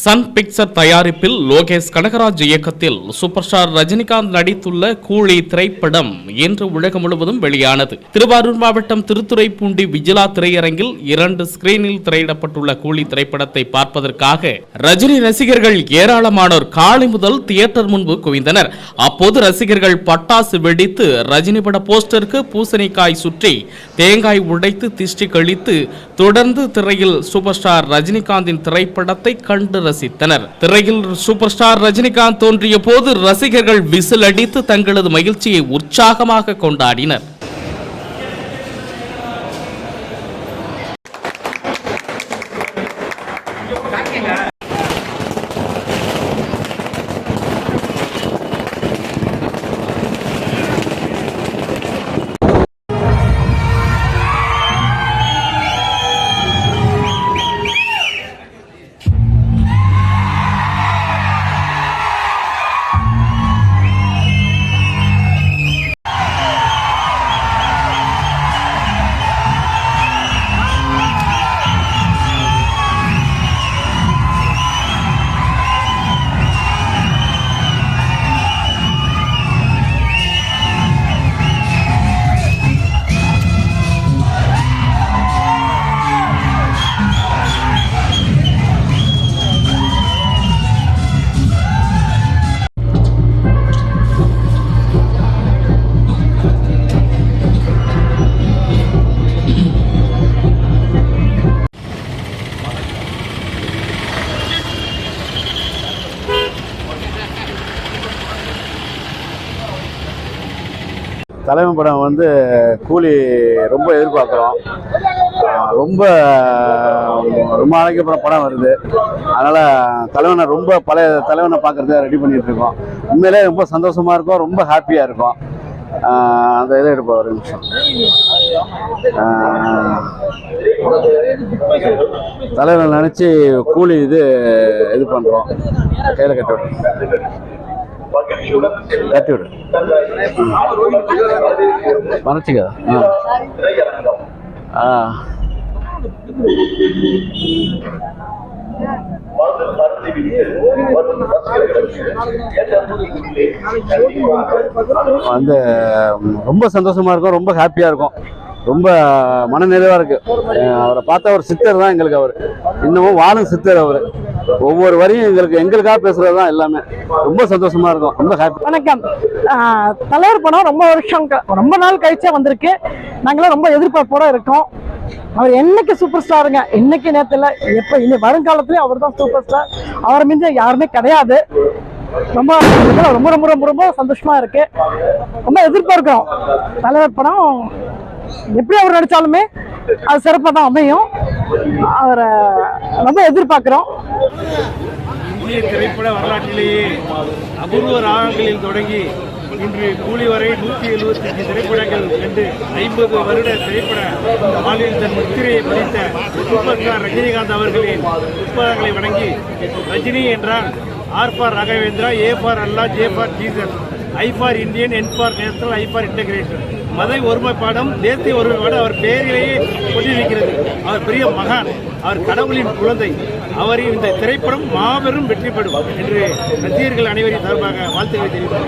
Sun picture தயாரிப்பில் லோகேஷ் கனகராஜ் இயக்கத்தில் super star Rajinikanth நடித்துள்ள கூலி திரைப்படம் இன்று உலகம் முழுவதும் வெளியானது. திருவாரூர் மாவட்டம் திருத்துறைப்பூண்டி விஜிலா திரையரங்கில் இரண்டு ஸ்கிரீனில் திரையிடப்பட்டுள்ள கூலி திரைப்படத்தை பார்ப்பதற்காக ரஜினி ரசிகர்கள் ஏராளமானோர் காலை முதல் தியேட்டர் முன்பு குவிந்தனர். அப்போது ரசிகர்கள் பட்டாசு வெடித்து ரஜினி பட போஸ்டருக்கு பூசணிக்காய் சுற்றி தேங்காய் உடைத்து திஷ்டி கழித்து தொடர்ந்து திரையில் சூப்பர் ஸ்டார் ரஜினிகாந்தின் திரைப்படத்தை கண்டு ரசித்தனர். திரையில் சூப்பர் ஸ்டார் ரஜினிகாந்த் தோன்றிய போது ரசிகர்கள் விசில் அடித்து தங்களது மகிழ்ச்சியை உற்சாகமாக கொண்டாடினர். தலைமை படம் வந்து கூலி ரொம்ப எதிர்பார்க்குறோம். ரொம்ப ரொம்ப நாளைக்கு அப்புறம் படம் வருது. அதனால் தலைவனை ரொம்ப பழைய தலைவனை பார்க்குறதுக்கு ரெடி பண்ணிகிட்ருக்கோம் இருக்கோம் உண்மையிலே ரொம்ப சந்தோஷமாக இருக்கும் ரொம்ப ஹாப்பியாக இருக்கும். அந்த இதை எடுப்போம் ஒரு நிமிஷம். தலைவனை நினச்சி கூலி இது இது பண்ணுறோம் கையில் கட்டுறோம் விடு கட்டி விடு ஆ. வந்து ரொம்ப சந்தோஷமா இருக்கும் ரொம்ப ஹாப்பியா இருக்கும். ரொம்ப மனநிறைவாக இருக்குது அவரை பார்த்தா ஒரு சித்தர் தான் எங்களுக்கு அவர். இன்னமும் வாழும் சித்தர் அவர். ஒவ்வொரு வரியும் எங்களுக்கு எங்களுக்காக பேசுறது தான் எல்லாமே. ரொம்ப சந்தோஷமா இருக்கும். ரொம்ப ஹாப்பி வணக்கம். தலைவர் படம் ரொம்ப வருஷம் க- ரொம்ப நாள் கழிச்சே வந்திருக்கு. நாங்களாம் ரொம்ப எதிர்பார்ப்போட இருக்கோம். அவர் என்னைக்கு சூப்பர் ஸ்டாருங்க இன்னைக்கு நேரத்தில் எப்போ இனி வருங்காலத்துலேயும் அவர் தான் சூப்பர் ஸ்டார் அவரை மிஞ்ச யாருமே கிடையாது. ரொம்ப ரொம்ப ரொம்ப ரொம்ப ரொம்ப சந்தோஷமா இருக்கு. ரொம்ப எதிர்பார்க்கிறோம். தலைவர் படம் எப்படி அவர் நடிச்சாலுமே அது சிறப்பாக தான் அமையும். அவரை ரொம்ப எதிர்பார்க்கிறோம். இந்திய திரைப்பட வரலாற்றிலேயே அபூர்வ ராகங்களில் தொடங்கி இன்று கூலி வரை நூற்றி எழுபத்தி அஞ்சு திரைப்படங்கள் கண்டு ஐம்பது வருட திரைப்பட ஆளில் தன் முத்திரையை பதித்த சூப்பர்ஸ்டார் ரஜினிகாந்த் அவர்களின் புத்தகங்களை வணங்கி ரஜினி என்றால் R for Raghavendra A for Allah J for Jesus I for Indian N for national I for integration மத ஒருமைப்பாடும் தேசிய ஒருமைப்பாடும் அவர் பெயரிலேயே கொண்டிருக்கிறது அவர் பெரிய மகான் அவர் கடவுளின் குழந்தை. அவரின் இந்த திரைப்படம் மாபெரும் வெற்றி பெறும் என்று ரசிகர்கள் அனைவரின் சார்பாக வாழ்த்துக்களை தெரிவித்தார்